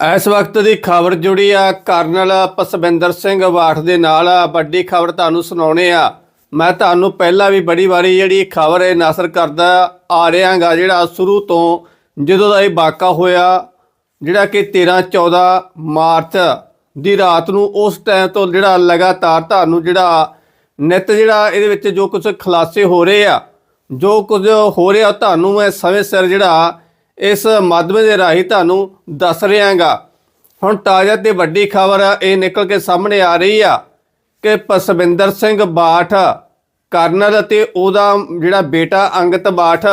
ਇਸ ਵਕਤ ਦੀ ਖਬਰ ਜੁੜੀ ਆ, ਕਰਨਲ ਪਸਵਿੰਦਰ ਸਿੰਘ ਵਾਠ ਦੇ ਨਾਲ ਵੱਡੀ ਖਬਰ ਤੁਹਾਨੂੰ ਸੁਣਾਉਣੇ ਆ। ਮੈਂ ਤੁਹਾਨੂੰ ਪਹਿਲਾਂ ਵੀ ਬੜੀ ਵਾਰੀ ਜਿਹੜੀ ਖਬਰ ਇਹ ਨਾਸਰ ਕਰਦਾ ਆ ਰਿਹਾਗਾ, ਜਿਹੜਾ ਸ਼ੁਰੂ ਤੋਂ ਜਦੋਂ ਦਾ ਇਹ ਵਾਕਾ ਹੋਇਆ, ਜਿਹੜਾ ਕਿ 13 14 ਮਾਰਚ ਦੀ ਰਾਤ ਨੂੰ ਉਸ ਟਾਈਮ ਤੋਂ ਜਿਹੜਾ ਲਗਾਤਾਰ ਤੁਹਾਨੂੰ ਜਿਹੜਾ ਨਿਤ ਜਿਹੜਾ ਇਹਦੇ ਵਿੱਚ ਜੋ ਕੁਝ ਖੁਲਾਸੇ ਹੋ ਰਹੇ ਆ, ਜੋ ਕੁਝ ਹੋ ਰਿਹਾ, ਤੁਹਾਨੂੰ ਮੈਂ ਸਮੇਂ ਸਿਰ ਜਿਹੜਾ ਇਸ ਮਾਧਿਅਮ ਦੇ ਰਾਹੀਂ ਤੁਹਾਨੂੰ ਦੱਸ ਰਿਹਾਗਾ। ਹੁਣ ਤਾਜ਼ਾ ਤੇ ਵੱਡੀ ਖਬਰ ਇਹ ਨਿਕਲ ਕੇ ਸਾਹਮਣੇ ਆ ਰਹੀ ਆ ਕਿ ਪਸਵਿੰਦਰ ਸਿੰਘ ਬਾਠ, ਕਰਨਲ ਅਤੇ ਉਹਦਾ ਜਿਹੜਾ ਬੇਟਾ ਅੰਗਤ ਬਾਠ,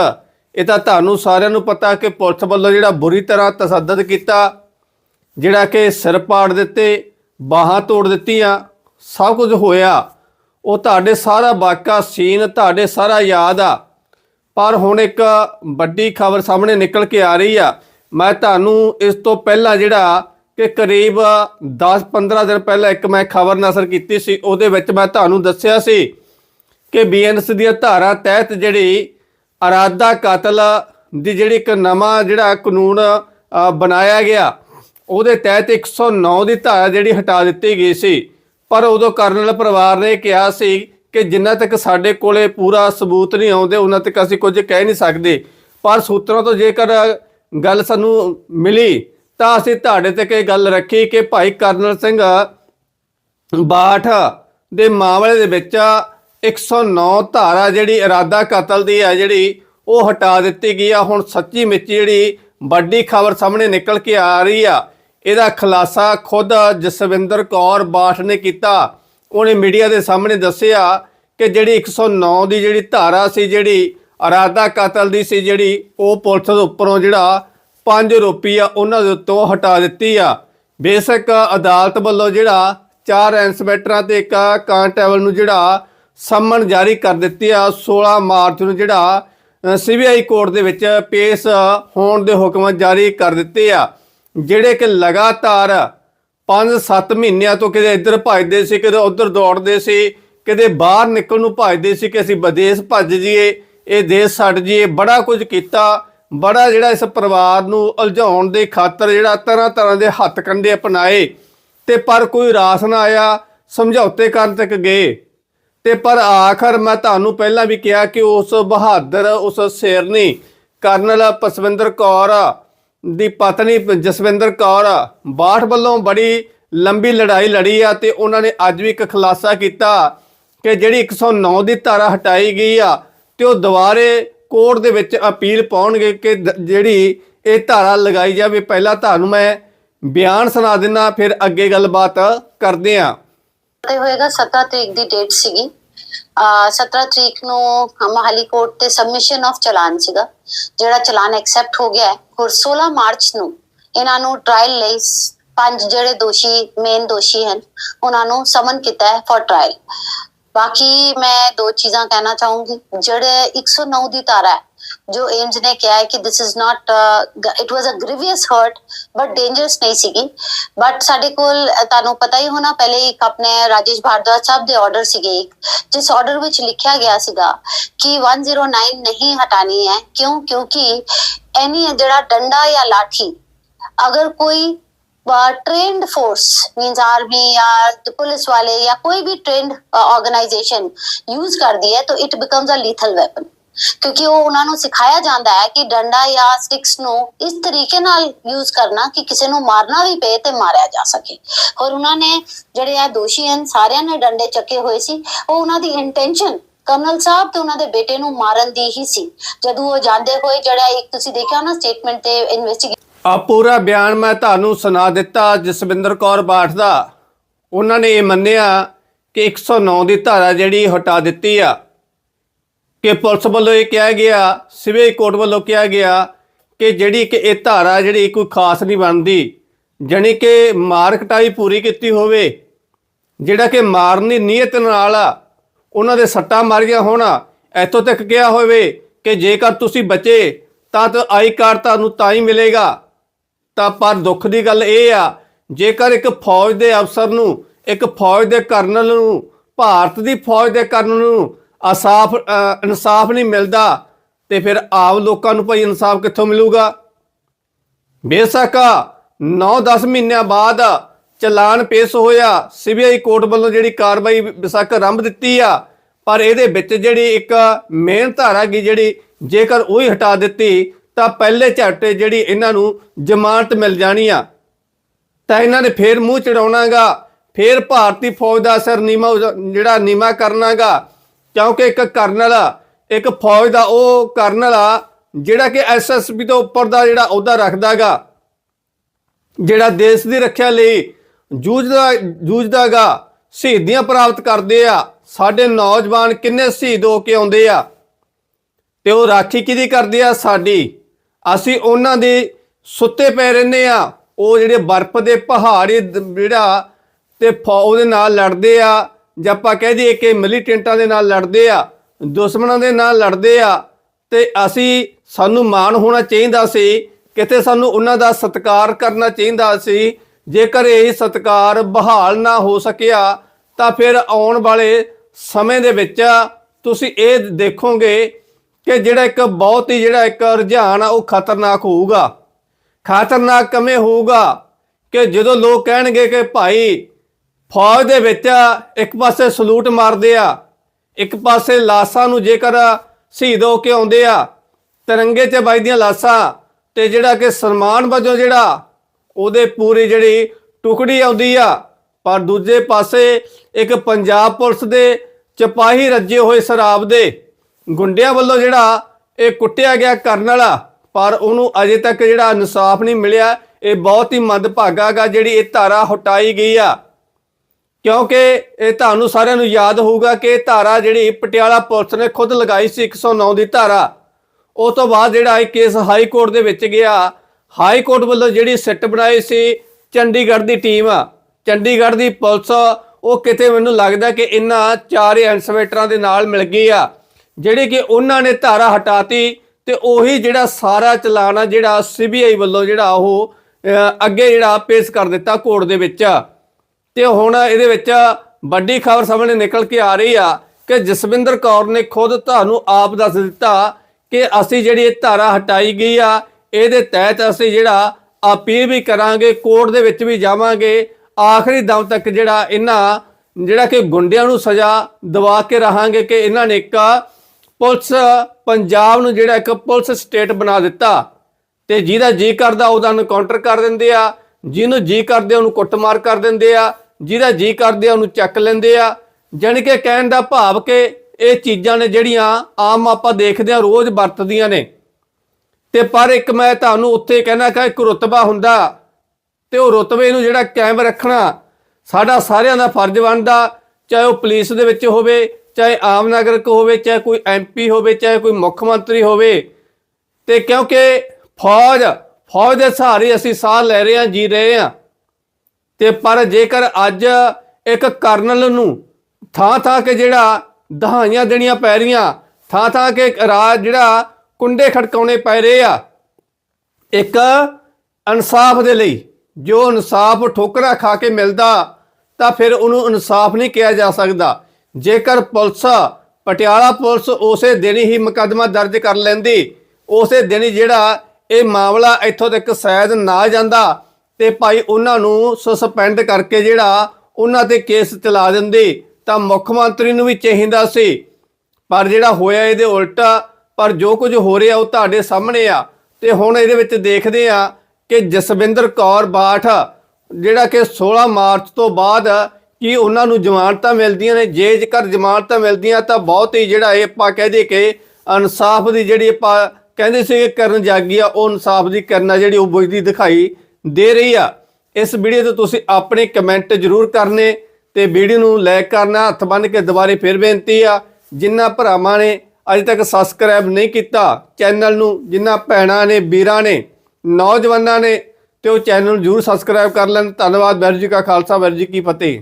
ਇਹ ਤਾਂ ਤੁਹਾਨੂੰ ਸਾਰਿਆਂ ਨੂੰ ਪਤਾ ਕਿ ਪੁਲਿਸ ਵੱਲੋਂ ਜਿਹੜਾ ਬੁਰੀ ਤਰ੍ਹਾਂ ਤਸੱਦਦ ਕੀਤਾ, ਜਿਹੜਾ ਕਿ ਸਿਰ ਪਾੜ ਦਿੱਤੇ, ਬਾਹਾਂ ਤੋੜ ਦਿੱਤੀਆਂ, ਸਭ ਕੁਝ ਹੋਇਆ। ਉਹ ਤੁਹਾਡੇ ਸਾਰਾ ਵਾਕਾ ਸੀਨ, ਤੁਹਾਡੇ ਸਾਰਾ ਯਾਦ ਆ। ਪਰ ਹੁਣ ਇੱਕ ਵੱਡੀ ਖਬਰ ਸਾਹਮਣੇ ਨਿਕਲ ਕੇ ਆ ਰਹੀ ਆ। ਮੈਂ ਤੁਹਾਨੂੰ ਇਸ ਤੋਂ ਪਹਿਲਾਂ ਜਿਹੜਾ ਕਿ ਕਰੀਬ 10-15 ਦਿਨ ਪਹਿਲਾਂ ਇੱਕ ਮੈਂ ਖਬਰ ਨਸਰ ਕੀਤੀ ਸੀ, ਉਹਦੇ ਵਿੱਚ ਮੈਂ ਤੁਹਾਨੂੰ ਦੱਸਿਆ ਸੀ ਕਿ ਬੀਐਨਐਸ ਦੀਆਂ ਧਾਰਾ ਤਹਿਤ ਜਿਹੜੀ ਅਰਾਦਾ ਕਤਲ ਦੀ ਜਿਹੜੀ ਇੱਕ ਨਵਾਂ ਜਿਹੜਾ ਕਾਨੂੰਨ ਬਣਾਇਆ ਗਿਆ, ਉਹਦੇ ਤਹਿਤ 109 ਦੀ ਧਾਰਾ ਜਿਹੜੀ ਹਟਾ ਦਿੱਤੀ ਗਈ ਸੀ। ਪਰ ਉਦੋਂ ਕਰਨਲ ਪਰਿਵਾਰ ਨੇ ਕਿਹਾ ਸੀ ਕਿ ਜਿੰਨਾ ਤੱਕ ਸਾਡੇ ਕੋਲੇ ਪੂਰਾ ਸਬੂਤ ਨਹੀਂ ਆਉਂਦੇ, ਉਹਨਾਂ ਤੱਕ ਅਸੀਂ ਕੁਝ ਕਹਿ ਨਹੀਂ ਸਕਦੇ। ਪਰ ਸੂਤਰਾਂ ਤੋਂ ਜੇਕਰ ਗੱਲ ਸਾਨੂੰ ਮਿਲੀ, ਤਾਂ ਅਸੀਂ ਤੁਹਾਡੇ ਤੱਕ ਇਹ ਗੱਲ ਰੱਖੀ ਕਿ ਭਾਈ ਕਰਨਲ ਸਿੰਘ ਬਾਠ ਦੇ ਮਾਮਲੇ ਦੇ ਵਿੱਚ 109 ਧਾਰਾ ਜਿਹੜੀ ਇਰਾਦਾ ਕਤਲ ਦੀ ਹੈ, ਜਿਹੜੀ ਉਹ ਹਟਾ ਦਿੱਤੀ ਗਈ ਆ। ਹੁਣ ਸੱਚੀ ਮਿੱਚੀ ਜਿਹੜੀ ਵੱਡੀ ਖਬਰ ਸਾਹਮਣੇ ਨਿਕਲ ਕੇ ਆ ਰਹੀ ਆ, ਇਹਦਾ ਖੁਲਾਸਾ ਖੁਦ ਜਸਵਿੰਦਰ ਕੌਰ ਬਾਠ ਨੇ ਕੀਤਾ। ਉਹਨੇ ਮੀਡੀਆ ਦੇ ਸਾਹਮਣੇ ਦੱਸਿਆ ਕਿ ਜਿਹੜੀ 109 ਦੀ ਜਿਹੜੀ ਧਾਰਾ ਸੀ, ਜਿਹੜੀ ਅਰਾਦਾ ਕਤਲ ਦੀ ਸੀ, ਜਿਹੜੀ ਉਹ ਪੁਲਿਸ ਦੇ ਉੱਪਰੋਂ ਜਿਹੜਾ 5 ਰੁਪਈਆ ਉਹਨਾਂ ਦੇ ਉੱਤੋਂ ਹਟਾ ਦਿੱਤੀ ਆ। ਬੇਸ਼ੱਕ ਅਦਾਲਤ ਵੱਲੋਂ ਜਿਹੜਾ ਚਾਰ ਇੰਸਪੈਕਟਰਾਂ ਤੇ ਇੱਕ ਕਾਂਸਟੇਬਲ ਨੂੰ ਜਿਹੜਾ ਸੰਮਨ ਜਾਰੀ ਕਰ ਦਿੱਤੀ ਆ 16 ਮਾਰਚ ਨੂੰ ਜਿਹੜਾ ਸੀਬੀਆਈ ਕੋਰਟ ਦੇ ਵਿੱਚ ਪੇਸ਼ ਹੋਣ ਦੇ ਹੁਕਮ ਜਾਰੀ ਕਰ ਦਿੱਤੇ ਆ, ਜਿਹੜੇ ਕਿ ਲਗਾਤਾਰ 5-7 ਮਹੀਨਿਆਂ ਤੋਂ ਕਿਤੇ ਇੱਧਰ ਭੱਜਦੇ ਸੀ, ਕਿਤੇ ਉੱਧਰ ਦੌੜਦੇ ਸੀ, ਕਿਤੇ ਬਾਹਰ ਨਿਕਲਣ ਨੂੰ ਭੱਜਦੇ ਸੀ ਕਿ ਅਸੀਂ ਵਿਦੇਸ਼ ਭੱਜ ਜੀਏ ਇਹ ਦੇਸ਼ ਛੱਡ ਜੀਏ ਬੜਾ ਕੁਝ ਕੀਤਾ। ਬੜਾ ਜਿਹੜਾ ਇਸ ਪਰਿਵਾਰ ਨੂੰ ਉਲਝਾਉਣ ਦੇ ਖਾਤਰ ਜਿਹੜਾ ਤਰ੍ਹਾਂ ਤਰ੍ਹਾਂ ਦੇ ਹੱਥ ਕੰਡੇ ਅਪਣਾਏ। ਤੇ ਪਰ ਕੋਈ ਰਾਸ ਨਾ ਆਇਆ, ਸਮਝੌਤੇ ਕਰਨ ਤੱਕ ਗਏ। ਤੇ ਪਰ ਆਖਰ ਮੈਂ ਤੁਹਾਨੂੰ ਪਹਿਲਾਂ ਵੀ ਕਿਹਾ ਕਿ ਉਸ ਬਹਾਦਰ, ਉਸ ਸਿਰਨੀ ਕਰਨਲ ਪਸਵਿੰਦਰ ਕੌਰ ਦੀ ਪਤਨੀ ਜਸਵਿੰਦਰ ਕੌਰ ਬਾਠ ਵੱਲੋਂ ਬੜੀ ਲੰਬੀ ਲੜਾਈ ਲੜੀ ਆ ਤੇ ਉਹਨਾਂ ਨੇ ਅੱਜ ਵੀ ਇੱਕ ਖੁਲਾਸਾ ਕੀਤਾ ਕਿ ਜਿਹੜੀ 109 ਦੀ ਧਾਰਾ ਹਟਾਈ ਗਈ ਆ ਤੇ ਉਹ ਦੁਬਾਰੇ ਕੋਰਟ ਦੇ ਵਿੱਚ ਅਪੀਲ ਪਾਉਣਗੇ ਕਿ ਜਿਹੜੀ ਇਹ ਧਾਰਾ ਲਗਾਈ ਜਾਵੇ। ਪਹਿਲਾਂ ਤੁਹਾਨੂੰ ਮੈਂ ਬਿਆਨ ਸੁਣਾ ਦਿੰਦਾ, ਫਿਰ ਅੱਗੇ ਗੱਲਬਾਤ ਕਰਦੇ ਆ ਤੇ ਹੋਏਗਾ 17 ਤਰੀਕ ਦੀ ਡੇਟ ਸੀਗੀ। 17 ਤਰੀਕ ਨੂੰ ਮਹਾਲੀ ਕੋਰਟ ਤੇ ਸਬਮਿਸ਼ਨ ਆਫ ਚਲਾਨ ਸੀਗਾ, ਜਿਹੜਾ ਚਲਾਨ ਐਕਸੈਪਟ ਹੋ ਗਿਆ ਹੈ। ਹੋਰ 16 ਮਾਰਚ ਨੂੰ ਇਹਨਾਂ ਨੂੰ ਟ੍ਰਾਇਲ ਲਈ ਪੰਜ ਜਿਹੜੇ ਦੋਸ਼ੀ ਮੇਨ ਦੋਸ਼ੀ ਹਨ, ਉਹਨਾਂ ਨੂੰ ਸਮਨ ਕੀਤਾ ਹੈ ਫॉर ਟ੍ਰਾਇਲ ਬਾਕੀ ਮੈਂ ਦੋ ਚੀਜ਼ਾਂ ਕਹਿਣਾ ਚਾਹੂੰਗੀ। ਜਿਹੜੇ 109 ਦੀ ਧਾਰਾ ਹੈ ਜੋ ਏਮਸ ਨੇ ਕਿਹਾ ਹੈ ਕਿ this is not it was a grievous hurt but dangerous ਨਹੀਂ ਸੀਗੀ ਬਟ ਸਾਡੇ ਕੋਲ ਅ, ਤੁਹਾਨੂੰ ਪਤਾ ਹੀ ਹੋਣਾ ਪਹਿਲੇ ਇੱਕ ਆਪਣੇ ਰਾਜੇਸ਼ ਭਾਰਦਵਾਜ ਸਾਹਿਬ ਦੇ ਆਰਡਰ ਸੀਗੇ ਇੱਕ ਜਿਸ ਆਰਡਰ ਵਿੱਚ ਲਿਖਿਆ ਗਿਆ ਸੀਗਾ ਕਿ 109 ਨਹੀਂ ਹਟਾਣੀ ਹੈ ਕਿਉਂ ਕਿਉਂਕਿ ਐਨੀ ਜਿਹੜਾ ਡੰਡਾ ਜਾਂ ਲਾਠੀ अगर कोई ट्रेंड फोर्स मींस आर्मी या पुलिस वाले या कोई भी ट्रेंड ऑर्गेनाइजेशन यूज कर दी है तो it becomes a lethal weapon ਕਿਉਂਕਿ ਉਹ ਉਹਨਾਂ ਨੂੰ ਸਿਖਾਇਆ ਜਾਂਦਾ ਹੈ ਕਿ ਡੰਡਾ ਜਾਂ ਸਟਿਕਸ ਨੂੰ ਇਸ ਤਰੀਕੇ ਨਾਲ ਯੂਜ਼ ਕਰਨਾ ਕਿ ਕਿਸੇ ਨੂੰ ਮਾਰਨਾ ਵੀ ਪਏ ਤੇ ਮਾਰਿਆ ਜਾ ਸਕੇ। ਔਰ ਉਹਨਾਂ ਨੇ ਜਿਹੜੇ ਆ ਦੋਸ਼ੀ ਹਨ, ਸਾਰਿਆਂ ਨੇ ਡੰਡੇ ਚੱਕੇ ਹੋਏ ਸੀ। ਉਹ ਉਹਨਾਂ ਦੀ ਇੰਟੈਂਸ਼ਨ ਕਰਨਲ ਸਾਹਿਬ ਤੇ ਉਹਨਾਂ ਦੇ ਬੇਟੇ ਨੂੰ ਮਾਰਨ ਦੀ ਹੀ ਸੀ। ਜਦੋਂ ਉਹ ਜਾਂਦੇ ਹੋਏ ਜਿਹੜਾ ਇੱਕ ਤੁਸੀਂ ਦੇਖਿਆ ਨਾ ਸਟੇਟਮੈਂਟ ਤੇ ਇਨਵੈਸਟੀਗੇਸ਼ਨ ਆ ਪੂਰਾ ਬਿਆਨ ਮੈਂ ਤੁਹਾਨੂੰ ਸੁਣਾ ਦਿੱਤਾ, ਜਸਵਿੰਦਰ ਕੌਰ ਬਾਠ ਦਾ। ਉਹਨਾਂ ਨੇ ਇਹ ਮੰਨਿਆ ਕਿ 109 ਦੀ ਧਾਰਾ ਜਿਹੜੀ ਹਟਾ ਦਿੱਤੀ ਆ। ਕਿ ਪੁਲਿਸ ਵੱਲੋਂ ਇਹ ਕਿਹਾ ਗਿਆ, ਸਿਵਲ ਕੋਰਟ ਵੱਲੋਂ ਕਿਹਾ ਗਿਆ ਕਿ ਜਿਹੜੀ ਕਿ ਇਹ ਧਾਰਾ ਜਿਹੜੀ ਕੋਈ ਖਾਸ ਨਹੀਂ ਬਣਦੀ, ਜਾਣੀ ਕਿ ਮਾਰ ਕਟਾਈ ਪੂਰੀ ਕੀਤੀ ਹੋਵੇ, ਜਿਹੜਾ ਕਿ ਮਾਰਨ ਦੀ ਨੀਅਤ ਨਾਲ ਆ, ਉਹਨਾਂ ਦੇ ਸੱਟਾਂ ਮਾਰੀਆਂ ਹੋਣ, ਇੱਥੋਂ ਤੱਕ ਕਿਹਾ ਹੋਵੇ ਕਿ ਜੇਕਰ ਤੁਸੀਂ ਬਚੇ, ਤਾਂ ਆਈ ਕਾਰਡ ਤੁਹਾਨੂੰ ਤਾਂ ਹੀ ਮਿਲੇਗਾ। ਤਾਂ ਪਰ ਦੁੱਖ ਦੀ ਗੱਲ ਇਹ ਆ, ਜੇਕਰ ਇੱਕ ਫੌਜ ਦੇ ਅਫਸਰ ਨੂੰ, ਇੱਕ ਫੌਜ ਦੇ ਕਰਨਲ ਨੂੰ, ਭਾਰਤ ਦੀ ਫੌਜ ਦੇ ਕਰਨਲ ਨੂੰ ਅਸਾਫ ਇਨਸਾਫ ਨਹੀਂ ਮਿਲਦਾ ਤੇ ਫਿਰ ਆਮ ਲੋਕਾਂ ਨੂੰ ਭਾਈ ਇਨਸਾਫ ਕਿੱਥੋਂ ਮਿਲੂਗਾ? ਬੇਸ਼ੱਕ 9-10 ਮਹੀਨਿਆਂ ਬਾਅਦ ਚਲਾਨ ਪੇਸ਼ ਹੋਇਆ, ਸੀਬੀਆਈ ਕੋਰਟ ਵੱਲੋਂ ਜਿਹੜੀ ਕਾਰਵਾਈ ਵਿਸਾਖ ਆਰੰਭ ਦਿੱਤੀ ਆ, ਪਰ ਇਹਦੇ ਵਿੱਚ ਜਿਹੜੀ ਇੱਕ ਮੇਨ ਧਾਰਾ ਗਈ ਜਿਹੜੀ ਜੇਕਰ ਉਹ ਹੀ ਹਟਾ ਦਿੱਤੀ, ਤਾਂ ਪਹਿਲੇ ਝਾਟੇ ਜਿਹੜੀ ਇਹਨਾਂ ਨੂੰ ਜ਼ਮਾਨਤ ਮਿਲ ਜਾਣੀ ਆ। ਤਾਂ ਇਹਨਾਂ ਨੇ ਫੇਰ ਮੂੰਹ ਚੜਾਉਣਾਗਾ, ਫੇਰ ਭਾਰਤੀ ਫੌਜ ਦਾ ਅਸਰ ਨੀਮਾ ਜਿਹੜਾ ਨੀਮਾ ਕਰਨਾਗਾ। ਕਿਉਂਕਿ ਇੱਕ ਕਰਨਲ ਇੱਕ ਫੌਜ ਦਾ ਉਹ ਕਰਨਲ ਆ ਜਿਹੜਾ ਕਿ ਐਸਐਸਪੀ ਤੋਂ ਉੱਪਰ ਦਾ ਜਿਹੜਾ ਅਹੁਦਾ ਰੱਖਦਾਗਾ ਜਿਹੜਾ ਦੇਸ਼ ਦੀ ਰੱਖਿਆ ਲਈ ਜੂਝਦਾ ਜੂਝਦਾਗਾ ਸ਼ਹੀਦੀਆਂ ਪ੍ਰਾਪਤ ਕਰਦੇ ਆ। ਸਾਡੇ ਨੌਜਵਾਨ ਕਿੰਨੇ ਸ਼ਹੀਦ ਹੋ ਕੇ ਆਉਂਦੇ ਆ? ਤੇ ਉਹ ਰਾਖੀ ਕਿਹਦੀ ਕਰਦੇ ਆ? ਸਾਡੀ। ਅਸੀਂ ਉਹਨਾਂ ਦੇ ਸੁੱਤੇ ਪਏ ਰਹਿੰਦੇ ਆ। ਉਹ ਜਿਹੜੇ ਬਰਫ਼ ਦੇ ਪਹਾੜੀ ਜਿਹੜਾ ਤੇ ਫੌ- ਉਹਦੇ ਨਾਲ ਲੜਦੇ ਆ। ਜੇ ਆਪਾਂ ਕਹਿ ਦਈਏ ਕਿ ਮਿਲੀਟੈਂਟਾਂ ਦੇ ਨਾਲ ਲੜਦੇ ਆ, ਦੁਸ਼ਮਣਾਂ ਦੇ ਨਾਲ ਲੜਦੇ ਆ, ਤੇ ਅਸੀਂ ਸਾਨੂੰ ਮਾਣ ਹੋਣਾ ਚਾਹੀਦਾ ਸੀ, ਕਿਤੇ ਸਾਨੂੰ ਉਹਨਾਂ ਦਾ ਸਤਿਕਾਰ ਕਰਨਾ ਚਾਹੀਦਾ ਸੀ, ਜੇਕਰ ਇਹ ਸਤਿਕਾਰ ਬਹਾਲ ਨਾ ਹੋ ਸਕਿਆ, ਤਾਂ ਫਿਰ ਆਉਣ ਵਾਲੇ ਸਮੇਂ ਦੇ ਵਿੱਚ ਤੁਸੀਂ ਇਹ ਦੇਖੋਗੇ ਕਿ ਜਿਹੜਾ ਇੱਕ ਬਹੁਤ ਹੀ ਜਿਹੜਾ ਇੱਕ ਰੁਝਾਨ ਆ, ਉਹ ਖਤਰਨਾਕ ਹੋਊਗਾ। ਖਤਰਨਾਕ ਕਮੇ ਹੋਊਗਾ ਕਿ ਜਦੋਂ ਲੋਕ ਕਹਿਣਗੇ ਕਿ ਭਾਈ ਫੌਜ ਦੇ ਵਿੱਚ ਇੱਕ ਪਾਸੇ ਸਲੂਟ ਮਾਰਦੇ ਆ, ਇੱਕ ਪਾਸੇ ਲਾਸਾਂ ਨੂੰ ਜੇਕਰ ਸ਼ਹੀਦ ਹੋ ਕੇ ਆਉਂਦੇ ਆ, ਤਿਰੰਗੇ 'ਚ ਵੱਜਦੀਆਂ ਲਾਸਾਂ ਤੇ ਜਿਹੜਾ ਕਿ ਸਨਮਾਨ ਵਜੋਂ ਜਿਹੜਾ ਉਹਦੇ ਪੂਰੀ ਜਿਹੜੀ ਟੁਕੜੀ ਆਉਂਦੀ ਆ, ਪਰ ਦੂਜੇ ਪਾਸੇ ਇੱਕ ਪੰਜਾਬ ਪੁਲਿਸ ਦੇ ਚਪਾਹੀ ਰੱਜੇ ਹੋਏ ਸ਼ਰਾਬ ਦੇ ਗੁੰਡਿਆਂ ਵੱਲੋਂ ਜਿਹੜਾ ਇਹ ਕੁੱਟਿਆ ਗਿਆ ਕਰਨ ਵਾਲਾ, ਪਰ ਉਹਨੂੰ ਅਜੇ ਤੱਕ ਜਿਹੜਾ ਇਨਸਾਫ ਨਹੀਂ ਮਿਲਿਆ, ਇਹ ਬਹੁਤ ਹੀ ਮੰਦਭਾਗਾ ਗਾ ਜਿਹੜੀ ਇਹ ਧਾਰਾ ਹਟਾਈ ਗਈ ਆ। ਕਿਉਂਕਿ ਇਹ ਤੁਹਾਨੂੰ ਸਾਰਿਆਂ ਨੂੰ ਯਾਦ ਹੋਊਗਾ ਕਿ ਧਾਰਾ ਜਿਹੜੀ ਪਟਿਆਲਾ ਪੁਲਿਸ ਨੇ ਖੁਦ ਲਗਾਈ ਸੀ 109 ਦੀ ਧਾਰਾ। ਉਸ ਤੋਂ ਬਾਅਦ ਜਿਹੜਾ ਇਹ ਕੇਸ ਹਾਈ ਕੋਰਟ ਦੇ ਵਿੱਚ ਗਿਆ। ਹਾਈ ਕੋਰਟ ਵੱਲੋਂ ਜਿਹੜੀ ਸਿੱਟ ਬਣਾਈ ਸੀ ਚੰਡੀਗੜ੍ਹ ਦੀ ਟੀਮ। ਆ ਚੰਡੀਗੜ੍ਹ ਦੀ ਪੁਲਿਸ, ਉਹ ਕਿਤੇ ਮੈਨੂੰ ਲੱਗਦਾ ਕਿ ਇਹਨਾਂ ਚਾਰ ਇਨਸਪੈਕਟਰਾਂ ਦੇ ਨਾਲ ਮਿਲ ਗਈ ਆ। ਜਿਹੜੀ ਕਿ ਉਹਨਾਂ ਨੇ ਧਾਰਾ ਹਟਾਤੀ ਤੇ ਉਹੀ ਜਿਹੜਾ ਸਾਰਾ ਚਲਾਨ ਆ ਜਿਹੜਾ ਸੀਬੀਆਈ ਵੱਲੋਂ ਜਿਹੜਾ ਉਹ ਅੱਗੇ ਜਿਹੜਾ ਪੇਸ਼ ਕਰ ਦਿੱਤਾ ਕੋਰਟ ਦੇ ਵਿੱਚ। ਤੇ ਹੁਣ ਇਹਦੇ ਵਿੱਚ ਵੱਡੀ ਖਬਰ ਸਾਹਮਣੇ ਨਿਕਲ ਕੇ ਆ ਰਹੀ ਆ ਕਿ ਜਸਵਿੰਦਰ ਕੌਰ ਨੇ ਖੁਦ ਤੁਹਾਨੂੰ ਆਪ ਦੱਸ ਦਿੱਤਾ ਕਿ ਅਸੀਂ ਜਿਹੜੀ ਇਹ ਧਾਰਾ ਹਟਾਈ ਗਈ ਆ, ਇਹਦੇ ਤਹਿਤ ਅਸੀਂ ਜਿਹੜਾ ਅਪੀਲ ਵੀ ਕਰਾਂਗੇ, ਕੋਰਟ ਦੇ ਵਿੱਚ ਵੀ ਜਾਵਾਂਗੇ। ਆਖਰੀ ਦਮ ਤੱਕ ਜਿਹੜਾ ਇਹਨਾਂ, ਜਿਹੜਾ ਕਿ ਗੁੰਡਿਆਂ ਨੂੰ ਸਜ਼ਾ ਦਿਵਾ ਕੇ ਰਹਾਂਗੇ ਕਿ ਇਹਨਾਂ ਨੇ ਇੱਕ ਪੁਲਿਸ, ਪੰਜਾਬ ਨੂੰ ਜਿਹੜਾ ਇੱਕ ਪੁਲਿਸ ਸਟੇਟ ਬਣਾ ਦਿੱਤਾ। ਤੇ ਜਿਹਦਾ ਜੀ ਕਰਦਾ ਉਹਦਾ ਐਨਕਾਊਂਟਰ ਕਰ ਦਿੰਦੇ ਆ। ਜਿਹਨੂੰ ਜੀ ਕਰਦੇ ਉਹਨੂੰ ਕੁੱਟਮਾਰ ਕਰ ਦਿੰਦੇ ਆ, ਜਿਹਦਾ ਜੀ ਕਰਦੇ ਉਹਨੂੰ ਚੱਕ ਲੈਂਦੇ ਆ। ਜਾਣੀ ਕਿ ਕਹਿਣ ਦਾ ਭਾਵ ਕਿ ਇਹ ਚੀਜ਼ਾਂ ਨੇ ਜਿਹੜੀਆਂ ਆਮ ਆਪਾਂ ਦੇਖਦੇ ਆ, ਰੋਜ਼ ਵਰਤਦੀਆਂ ਨੇ। ਤੇ ਪਰ ਇੱਕ ਮੈਂ ਤੁਹਾਨੂੰ ਉੱਥੇ ਕਹਿਣਾ ਕਿ ਇੱਕ ਰੁਤਬਾ ਹੁੰਦਾ ਤੇ ਉਹ ਰੁਤਬੇ ਨੂੰ ਜਿਹੜਾ ਕਾਇਮ ਰੱਖਣਾ ਸਾਡਾ ਸਾਰਿਆਂ ਦਾ ਫਰਜ਼ ਬਣਦਾ, ਚਾਹੇ ਉਹ ਪੁਲਿਸ ਦੇ ਵਿੱਚ ਹੋਵੇ, ਚਾਹੇ ਆਮ ਨਾਗਰਿਕ ਹੋਵੇ, ਚਾਹੇ ਕੋਈ ਐਮਪੀ ਹੋਵੇ, ਚਾਹੇ ਕੋਈ ਮੁੱਖ ਮੰਤਰੀ ਹੋਵੇ। ਤੇ ਕਿਉਂਕਿ ਫੌਜ ਫੌਜ ਦੇ ਸਹਾਰੇ ਅਸੀਂ ਸਾਹ ਲੈ ਰਹੇ ਹਾਂ, ਜੀ ਰਹੇ ਹਾਂ। ਤੇ ਪਰ ਜੇਕਰ ਅੱਜ ਇੱਕ ਕਰਨਲ ਨੂੰ ਥਾਂ ਥਾਂ ਕੇ ਜਿਹੜਾ ਦਹਾਈਆਂ ਦੇਣੀਆਂ ਪੈ ਰਹੀਆਂ, ਥਾਂ ਥਾਂ ਕੇ ਰਾਜ ਜਿਹੜਾ ਕੁੰਡੇ ਖੜਕਾਉਣੇ ਪੈ ਰਹੇ ਆ, ਇੱਕ ਇਨਸਾਫ ਦੇ ਲਈ ਜੋ ਇਨਸਾਫ ਠੋਕਰਾ ਖਾ ਕੇ ਮਿਲਦਾ, ਤਾਂ ਫਿਰ ਉਹਨੂੰ ਇਨਸਾਫ ਨਹੀਂ ਕਿਹਾ ਜਾ ਸਕਦਾ। ਜੇਕਰ ਪੁਲਿਸ, ਪਟਿਆਲਾ ਪੁਲਿਸ ਉਸੇ ਦਿਨ ਹੀ ਮੁਕੱਦਮਾ ਦਰਜ ਕਰ ਲੈਂਦੀ, ਉਸੇ ਦਿਨ ਜਿਹੜਾ ਇਹ ਮਾਮਲਾ ਇੱਥੋਂ ਤੱਕ ਸੈਦ ਨਾ ਜਾਂਦਾ ਤੇ ਭਾਈ ਉਹਨਾਂ ਨੂੰ ਸਸਪੈਂਡ ਕਰਕੇ ਜਿਹੜਾ ਉਹਨਾਂ ਤੇ ਕੇਸ ਚਲਾ ਦਿੰਦੇ, ਤਾਂ ਮੁੱਖ ਮੰਤਰੀ ਨੂੰ ਵੀ ਚਾਹੀਦਾ ਸੀ। ਪਰ ਜਿਹੜਾ ਹੋਇਆ ਇਹਦੇ ਉਲਟਾ, ਪਰ ਜੋ ਕੁਝ ਹੋ ਰਿਹਾ ਉਹ ਤੁਹਾਡੇ ਸਾਹਮਣੇ ਆ। ਤੇ ਹੁਣ ਇਹਦੇ ਵਿੱਚ ਦੇਖਦੇ ਆ ਕਿ ਜਸਵਿੰਦਰ ਕੌਰ ਬਾਠ, ਜਿਹੜਾ ਕਿ 16 ਮਾਰਚ ਤੋਂ ਬਾਅਦ ਕਿ ਉਹਨਾਂ ਨੂੰ ਜ਼ਮਾਨਤਾਂ ਮਿਲਦੀਆਂ ਨੇ ਜੇ ਜੇਕਰ ਜ਼ਮਾਨਤਾਂ ਮਿਲਦੀਆਂ ਤਾਂ ਬਹੁਤ ਹੀ ਜਿਹੜਾ ਇਹ ਆਪਾਂ ਕਹਦੇ ਕਿ ਇਨਸਾਫ ਦੀ ਜਿਹੜੀ ਆਪਾਂ ਕਹਿੰਦੇ ਸੀ ਕਿ ਕਰਨ ਜਾਗੀ ਆ, ਉਹ ਇਨਸਾਫ ਦੀ ਕਰਨਾ ਜਿਹੜੀ ਉਹ ਬੁਝਦੀ ਦਿਖਾਈ ਦੇ ਰਹੀ ਆ। ਇਸ ਵੀਡੀਓ ਤੇ ਤੁਸੀਂ ਆਪਣੇ ਕਮੈਂਟ ਜ਼ਰੂਰ ਕਰਨੇ ਤੇ ਵੀਡੀਓ ਨੂੰ ਲਾਈਕ ਕਰਨਾ, ਹੱਥ ਬੰਨ ਕੇ ਦੁਬਾਰੇ ਫਿਰ ਬੇਨਤੀ ਆ, ਜਿਨ੍ਹਾਂ ਭਰਾਵਾਂ ਨੇ ਅਜੇ ਤੱਕ ਸਬਸਕ੍ਰਾਈਬ ਨਹੀਂ ਕੀਤਾ, ਚੈਨਲ ਨੂੰ, ਜਿਨ੍ਹਾਂ ਭੈਣਾਂ ਨੇ, ਵੀਰਾਂ ਨੇ, ਨੌਜਵਾਨਾਂ ਨੇ, ਤੇ ਉਹ ਚੈਨਲ ਨੂੰ ਜ਼ਰੂਰ ਸਬਸਕ੍ਰਾਈਬ ਕਰ ਲੈਣ। ਧੰਨਵਾਦ ਵੈਰ ਜੀ ਕਾ ਖਾਲਸਾ ਵੈਰ ਜੀ ਕੀ ਫਤਿਹ।